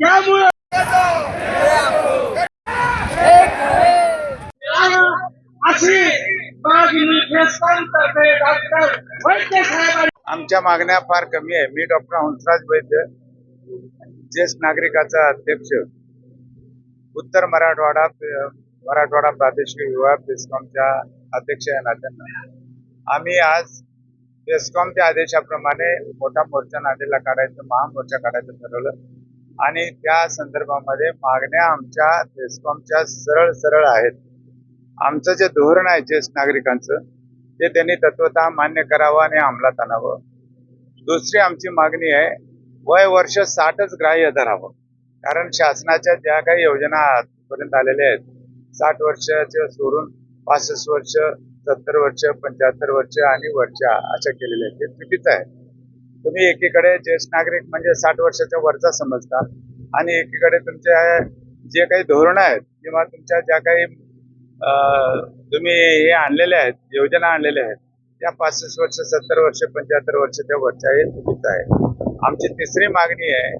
त्यामुळे अशी आमच्या मागण्या फार कमी आहे. मी डॉक्टर हंसराज वैद्य ज्येष्ठ नागरिकाचा अध्यक्ष. उत्तर मराठवाडा मराठवाडा प्रादेशिक विभाग बेस्कॉमच्या अध्यक्ष या नात्यानं आम्ही आज बेस्कॉमच्या आदेशाप्रमाणे मोठा मोर्चा नादेला काढायचं महामोर्चा काढायचं ठरवलं. आणि त्या संदर्भामध्ये मागण्या आमच्या बेस्कॉमच्या सरळ सरळ आहेत. आमचं जे धोरण आहे ज्येष्ठ नागरिकांचं ते त्यांनी तत्वतः मान्य करावं आणि अंमलात आणावं. दुसरी आमची मागणी आहे वय वर्ष साठच ग्राह्य धरावं. कारण शासनाच्या ज्या काही योजना आजपर्यंत आलेल्या आहेत साठ वर्षाचे सोडून पासष्ट वर्ष सत्तर वर्ष पंच्याहत्तर वर्ष आणि वरच्या अशा केलेल्या आहेत ते चुकीचं आहे. तुम्ही एकीकडे ज्येष्ठ नागरिक म्हणजे साठ वर्षाच्या वरचा समजता आणि एकीकडे तुमचे जे काही धोरणं आहेत किंवा तुमच्या ज्या काही तुम्ही हे आणलेले आहेत योजना आणलेल्या आहेत त्या पासष्ट वर्ष सत्तर वर्ष पंच्याहत्तर वर्षाच्या वरच्या हे चुकीचं आहे. आमची तिसरी मागणी आहे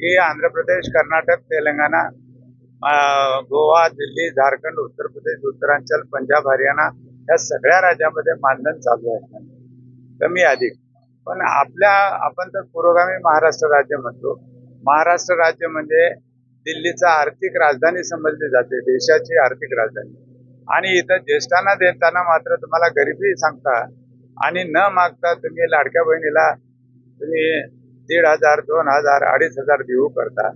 की आंध्र प्रदेश कर्नाटक तेलंगणा गोवा दिल्ली झारखंड उत्तर प्रदेश उत्तरांचल पंजाब हरियाणा या सगळ्या राज्यामध्ये मानधन चालू आहे. कमी अधिक. पण आपल्या आपण तर पुरोगामी महाराष्ट्र राज्य म्हणतो महाराष्ट्र राज्य म्हणजे दिल्लीचा आर्थिक राजधानी समजली जाते देशाची आर्थिक राजधानी. आणि इथं ज्येष्ठांना देताना मात्र तुम्हाला गरिबी सांगता आणि न मागता तुम्ही लाडक्या बहिणीला तुम्ही दीड हजार दोन हजार अडीच हजार देऊ करता.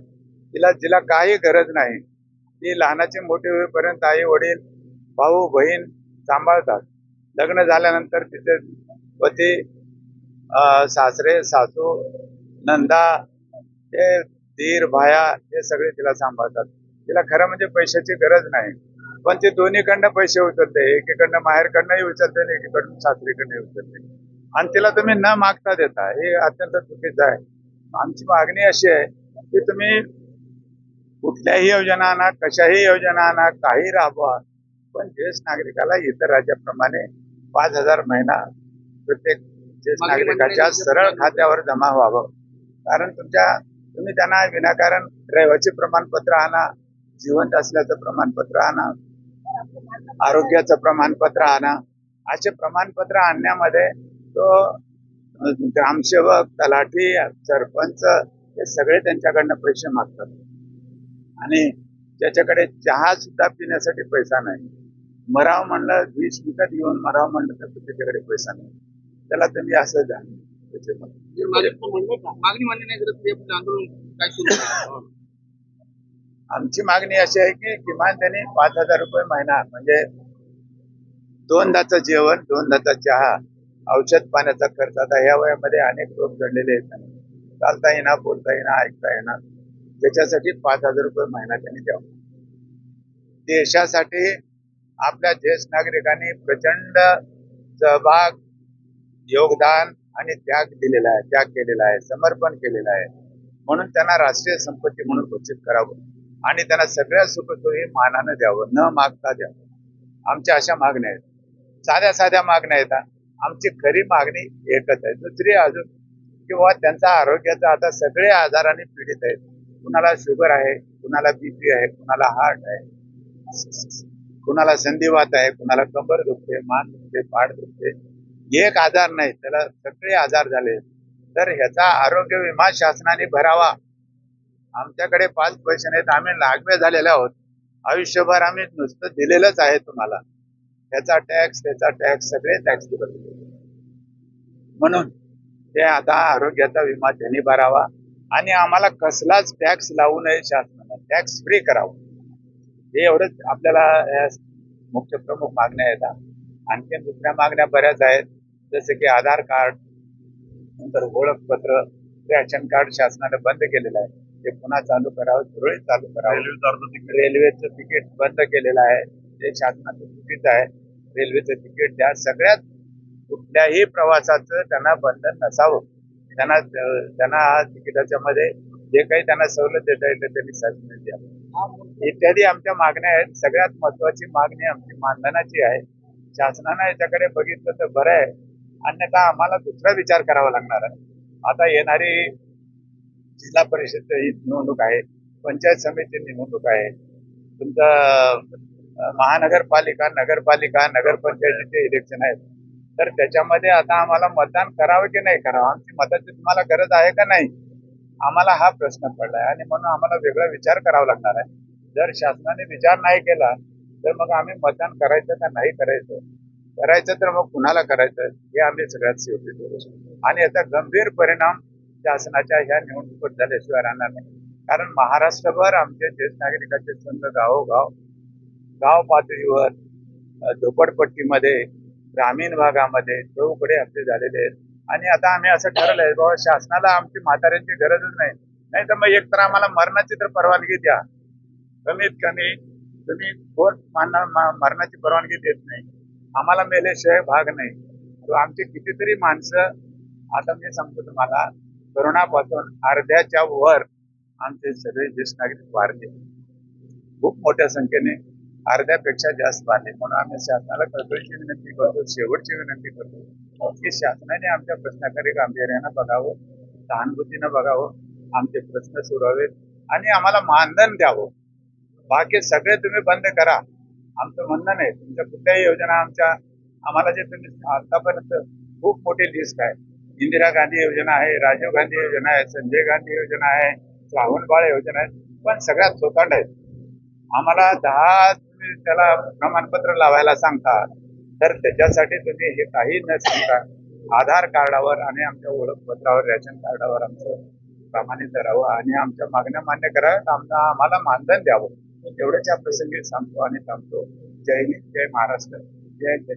तिला जिला काही गरज नाही. ती लहानाची मोठी होईपर्यंत आई वडील भाऊ बहीण सांभाळतात. लग्न झाल्यानंतर तिचे पती सासरे सासू नंदा हे धीर भाया हे सगळे तिला सांभाळतात. तिला खरं म्हणजे पैशाची गरज नाही. पण ते दोन्हीकडनं पैसे उचलते. एकीकडनं माहेरकडनंही उचलते आणि एकीकडनं सासरीकडनंही उचलते. आणि तिला तुम्ही न मागता देता. हे अत्यंत चुकीचं आहे. आमची मागणी अशी आहे की तुम्ही कुठल्याही योजना आणा कशाही योजना आणा काही राबवा. पण ज्येष्ठ नागरिकाला इतर राज्याप्रमाणे पाच हजार महिना प्रत्येक ज्येष्ठ नागरिकाच्या सरळ खात्यावर जमा व्हावं. कारण तुमच्या तुम्ही त्यांना विनाकारण रहिवासी प्रमाणपत्र आणा जिवंत असल्याचं प्रमाणपत्र आणा आरोग्याचं प्रमाणपत्र आणा. असे प्रमाणपत्र आणण्यामध्ये तो ग्रामसेवक तलाठी सरपंच हे सगळे त्यांच्याकडनं पैसे मागतात. आणि त्याच्याकडे चहा सुद्धा पिण्यासाठी पैसा नाही. मराव म्हणलं वीस विकत घेऊन मराव म्हणलं तर त्याच्याकडे पैसा नाही. त्याला तुम्ही असं द्या. आहे? आमची मागणी अशी आहे की किमान त्यांनी पाच हजार रुपये महिना म्हणजे दोनदाचं जेवण दोनदाचा चहा औषध पाण्याचा खर्च. आता ह्या वयामध्ये अनेक लोक जडलेले आहेत. चालता येणार बोलता येणार ऐकता येणार त्याच्यासाठी पाच हजार रुपये महिना त्यांनी द्यावा. देशासाठी आपल्या ज्येष्ठ नागरिकांनी प्रचंड सहभाग योगदान आणि त्याग दिलेला आहे त्याग केलेला आहे समर्पण केलेलं आहे. म्हणून त्यांना राष्ट्रीय संपत्ती म्हणून घोषित करावं. आणि त्यांना सगळ्या सुखसोयी मानानं द्यावं न मागता द्यावं. आमच्या अशा मागण्या आहेत. साध्या साध्या मागण्या आहेत आमची खरी मागणी एकच आहे. दुसरी अजून किंवा त्यांचा आरोग्याचा आता सगळे आजाराने पीडित आहेत. कुणाला शुगर आहे कुणाला बीपी आहे कुणाला हार्ट आहे कुणाला संधिवात आहे कुणाला कंबर दुखते मान दुखते पाठ दुखते. एक आजार नाही त्याला सगळे आजार झाले. तर ह्याचा आरोग्य विमा शासनाने भरावा. आमच्याकडे पाच पैसे नाहीत आम्ही लागवे झालेले आहोत. आयुष्यभर आम्ही नुसतं दिलेलंच आहे तुम्हाला. त्याचा टॅक्स त्याचा टॅक्स सगळे टॅक्स दिले म्हणून ते आता आरोग्याचा विमा त्यांनी भरावा आणि आम्हाला कसलाच टॅक्स लावू नये शासनाला. टॅक्स फ्री करावं. हे एवढंच आपल्याला या मुख्य प्रमुख मागण्या आहेत. आणखी दुसऱ्या मागण्या बऱ्याच आहेत. जसे की आधार कार्ड नंतर ओळखपत्र रॅशन कार्ड शासनाने बंद केलेलं आहे. ते पुन्हा चालू करावं सुरळीत चालू करावं. रेल्वेचं तिकीट. बंद केलेलं आहे. ते शासनाचं चुकीचं आहे. रेल्वेचं तिकीट द्या. सगळ्यात कुठल्याही प्रवासाचं त्यांना बंधन नसावं. त्यांना त्यांना तिकिटाच्या मध्ये जे काही त्यांना सवलत देता येईल त्यांनी शासनाने द्यावं इत्यादी आमच्या मागण्या आहेत. सगळ्यात महत्वाची मागणी आमची मानधनाची आहे. शासनानं याच्याकडे बघितलं तर बरं आहे. अन्यथा आम्हाला दुसरा विचार करावा लागणार आहे. आता येणारी जिल्हा परिषद ही निवडणूक आहे पंचायत समिती निवडणूक आहे. तुमचं महानगरपालिका नगरपालिका नगरपंचायतीचे इलेक्शन आहेत. तर त्याच्यामध्ये आता आम्हाला मतदान करावं की नाही करावं? आमची मताची तुम्हाला गरज आहे का नाही? आम्हाला हा प्रश्न पडला आहे आणि म्हणून आम्हाला वेगळा विचार करावा लागणार आहे. जर शासनाने विचार नाही केला तर मग आम्ही मतदान करायचं का नाही करायचं? करायचं तर मग कुणाला करायचं? हे आम्ही सगळ्यात शेवटी करू आणि याचा गंभीर परिणाम शासनाच्या ह्या निवडणुकीत झाल्याशिवाय राहणार नाही. कारण महाराष्ट्रभर आमचे ज्येष्ठ नागरिकांचे संघ गावोगाव गाव पातळीवर झोपडपट्टीमध्ये ग्रामीण भागामध्ये चौकडे हप्ते झालेले आहेत. आणि आता आम्ही असं ठरवलंय बाबा शासनाला आमची म्हाताऱ्यांची गरजच नाही. नाही तर मग एक तर आम्हाला मरणाची तर परवानगी द्या. कमीत कमी तुम्ही कोण मा- मरणाची परवानगी देत नाही. आम्हाला मेल्याशिवाय भाग नाही. आमची कितीतरी माणसं आता मी सांगतो तुम्हाला करोनापासून अर्ध्याच्या वर आमचे सगळे ज्येष्ठ नागरिक वाढले खूप मोठ्या संख्येने अर्ध्यापेक्षा जास्त वाढले म्हणून आम्ही शासनाला कळकळीची विनंती करतो शेवटची विनंती करतो की शासनाने आमच्या प्रश्नाकडे गांभीर्यानं बघावं सहानुभूतीनं बघावं आमचे प्रश्न सोडवावेत आणि आम्हाला मानधन द्यावं. बाकी सगळे तुम्ही बंद करा. आमचं म्हणणं नाही. तुमच्या कुठल्याही योजना आमच्या आम्हाला जे तुम्ही आतापर्यंत खूप मोठी लिस्ट आहे. इंदिरा गांधी योजना आहे राजीव गांधी योजना आहे संजय गांधी योजना आहे श्रावणबाळ योजना आहे पण सगळ्यात चोकांड आहेत. आम्हाला दहा तुम्ही त्याला प्रमाणपत्र लावायला सांगता तर त्याच्यासाठी तुम्ही हे काही न सांगता आधार कार्डावर आणि आमच्या ओळखपत्रावर रॅशन कार्डावर आमचं प्रमाणित करावं आणि आमच्या मागण्या मान्य कराव्यात आमचा आम्हाला मानधन द्यावं. एवढंच या प्रसंगी सांगतो आणि थांबतो. जय हिंद जय महाराष्ट्र. जय जय